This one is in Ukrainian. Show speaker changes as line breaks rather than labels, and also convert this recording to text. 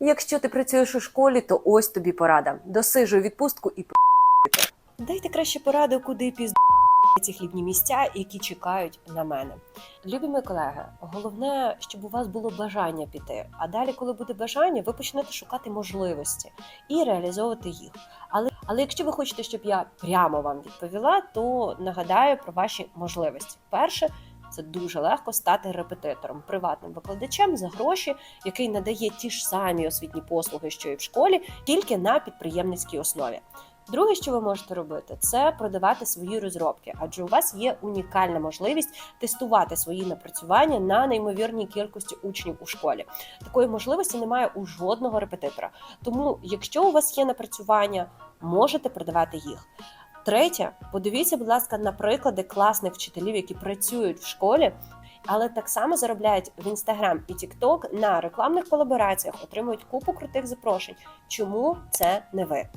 Якщо ти працюєш у школі, то ось тобі порада. Досижуй відпустку і Дайте краще пораду, куди пізду ці хлібні місця, які чекають на мене. Любі мої колеги, головне, щоб у вас було бажання піти. А далі, коли буде бажання, ви почнете шукати можливості і реалізовувати їх. Але, але якщо ви хочете, щоб я прямо вам відповіла, то нагадаю про ваші можливості. Перше. Це дуже легко стати репетитором, приватним викладачем за гроші, який надає ті ж самі освітні послуги, що і в школі, тільки на підприємницькій основі. Друге, що ви можете робити, це продавати свої розробки, адже у вас є унікальна можливість тестувати свої напрацювання на неймовірній кількості учнів у школі. Такої можливості немає у жодного репетитора. Тому, якщо у вас є напрацювання, можете продавати їх. Третє, подивіться, будь ласка, на приклади класних вчителів, які працюють в школі. Але так само заробляють в Інстаграм і Тікток на рекламних колабораціях, отримують купу крутих запрошень. Чому це не ви?